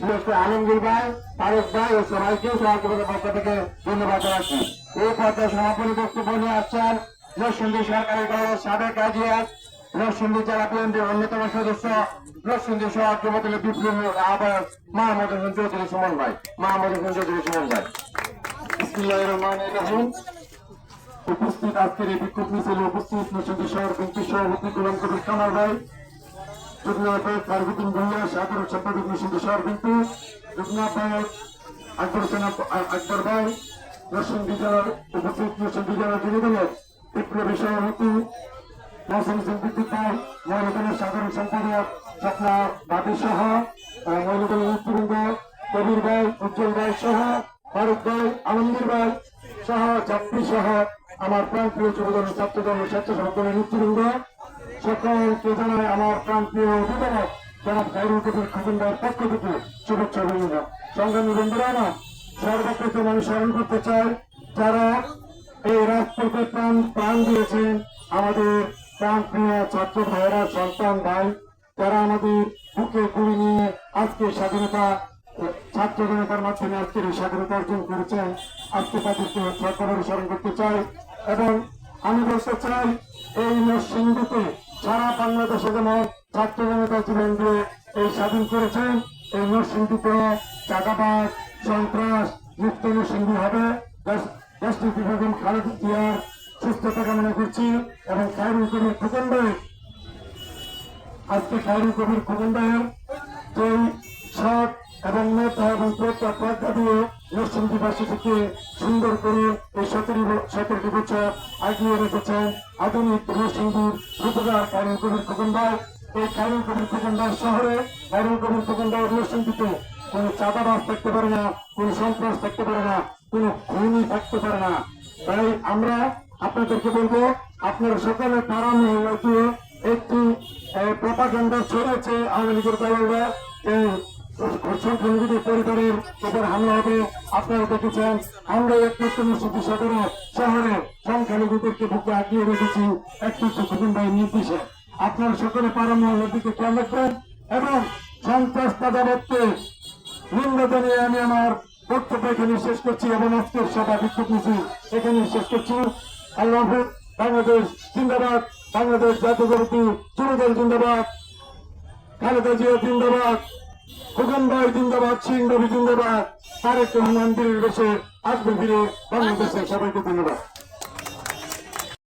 বিশেষ করে আলমগীর ভাই ফারুক ভাই ও সবাইকে সহযোগিতার পক্ষ থেকে ধন্যবাদ জানাচ্ছি। এই পর্যায়ে সমাপনী বক্তব্য নিয়ে আসছেন নরসিংদী সরকারি কলেজের সাবেক আজিয়াস নরসিংদী জেলা বিএনপির অন্যতম সদস্য, নরসিংদী সহ যুবদলের বিপ্লবী আহ্বায়ক মাহমুদ হোসেন চৌধুরী সুমন ভাই। মাহমুদ হোসেন চৌধুরী, সুমন ভাই। উপস্থিত আজকের এই বিক্ষোভ মিছিলে উপস্থিত নরসিংদী শহর বিএনপি সভাপতি গোলাম কবির কামাল ভাই যুগ্ম আহ্বায়ক ফারুকুদ্দিন ভুইয়া সাধারণ সম্পাদক নরসিংদী শহর বিএনপি যুগ্ম আহ্বায়ক আকবর হোসেন আকবর ভাই নরসিংদী জেলার উপস্থিত নরসিংদী জেলার যুবদলের বিপ্লবী সভাপতি মৌসুম হোসেন বিদ্যুৎ ভাই মহিলাদলের সাধারণ সম্পাদক স্বপ্না বাদী সহ মহিলাদলের নেতৃবৃন্দ কবির ভাই, উজ্জ্বল ভাই সহ, ফারুক ভাই, আলমগীর ভাই সহ যাত্রী সহ আমার প্রাণ প্রিয় যুবদলের ছাত্রদল স্বেচ্ছাসেবক নেতৃবৃন্দ সকলকে জানাই আমার প্রাণ প্রিয় অভিভাবক, জনাব খাইরুল কবির খোকনদার পক্ষ থেকে শুভেচ্ছা অভিনন্দন। সংগ্রামী বন্ধুরা আমার সর্বপ্রথম আমি স্মরণ করতে চাই, যারা এই রাজপথে প্রাণ প্রাণ দিয়েছেন আমাদের প্রাণ প্রিয় ছাত্র ভাইয়েরা, সন্তান ভাই, যারা আমাদের বুকে গুলি নিয়ে আজকে স্বাধীনতা, ছাত্র জনতার মাধ্যমে আজকের এই স্বাধীনতা অর্জন করেছেন, আজকে তাদেরকে সরকারের স্মরণ করতে চাই এবং আমি বলতে চাই, এই নরসিংদীতে সারা বাংলাদেশে যেমন ছাত্র জনতা জীবন দিয়ে এই স্বাধীন করেছেন, এই নরসিংদীতে চাঁদাবাদ সন্ত্রাস, মুক্ত নরসিংদী হবে। দেশ- দেশটির বিভাজন খালেদ জিয়ার সুস্থতা কামনা করছি এবং খায়রুল কবির খোকন আজকে খায়রুল কবির খোকন যে সৎ এবং নেতা এবং প্রজ্ঞা দিয়ে নরসিংদীবাসীকে সুন্দর করে এই সতেরো সতেরোটি বছর আগিয়ে রেখেছেন আধুনিক নরসিংদীর রূপকার কারণ কবির খোকন এই খায়রুল কবির খোকন শহরে খায়রুল কবির খোকন ভাই নরসিংদীতে কোনো চাঁদাবাজ থাকতে পারে না, কোনো সন্ত্রাস থাকতে পারে না, কোনো খুনি থাকতে পারে না। তাই আমরা আপনাদেরকে বলব, আপনারা সকালে মহল্লা দিয়ে একটি প্রপাগেন্ডা ছড়িয়েছে আওয়ামী লীগের দলেরা। এই সংখ্যালঘু পরিবারের উপর হামলা হবে। আপনারা দেখেছেন, আমরা একমাত্র মুসিদি সদরে শহরে সংখ্যালঘুদেরকে বুকে আগিয়ে রেখেছি। একমাত্র খুকুন ভাই নির্দেশে। আপনারা সকলে পাড়া মহল্লার দিকে খেয়াল রাখবেন এবং সন্ত্রাস তাদাবত্তে নিন্দা জানিয়ে আমি আমার বক্তব্য এখানে শেষ করছি এবং আজকের সভা বিক্ষোভ মিছিল এখানে শেষ করছি। আল্লাহ বাংলাদেশ জিন্দাবাদ, বাংলাদেশ জাতীয়তাবাদী যুবদল জিন্দাবাদ, খালেদা জিয়া জিন্দাবাদ। খোকন ভাই জিন্দাবাদ সিং রবি জিন্দাবাদ। তারেক রহমান বীরের বেশে আসবে ফিরে বাংলাদেশের সবাইকে ধন্যবাদ।